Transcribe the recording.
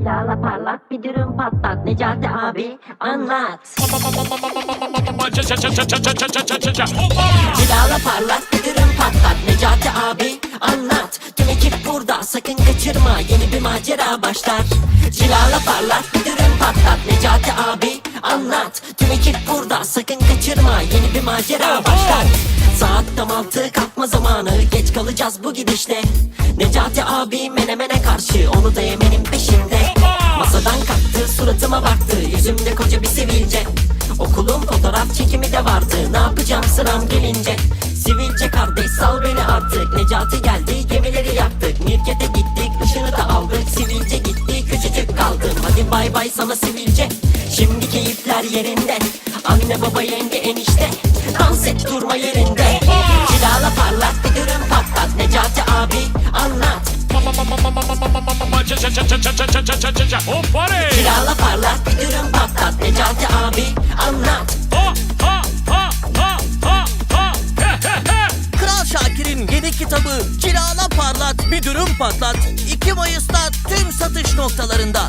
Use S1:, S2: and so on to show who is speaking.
S1: Silahla parlat bir dürüm patlat Necati abi anlat. Silahla parlat bir dürüm patlat Necati abi anlat. Tüm ekip burada sakın kaçırma Yeni bir macera başlar. Silahla parlat bir dürüm patlat Necati abi anlat. Tüm ekip burada sakın kaçırma Yeni bir macera başlar. Saat tam altı kalkma zamanı Geç kalacağız bu gidişle. Necati abi menemene karşı Onu da yemenin peşinde yüzümde koca bir sivilce. Okulun fotoğraf çekimi de vardı. Ne yapacağım sıram gelince? Sivilce kardeş sal beni artık. Necati geldi gemileri yaktık. Mirket'e gittik ışını da aldık. Sivilce gitti küçücük kaldım. Hadi bay bay sana sivilce. Şimdi keyifler yerinde. Anne baba yenge enişte. Dans et durma yerinde. Cilala parlat bir dürüm patlat. Necati abi anlat. Cilala parlat bir dürüm
S2: kitabı Cilala Parlat Bir Dürüm Patlat. 2 Mayıs'ta tüm satış noktalarında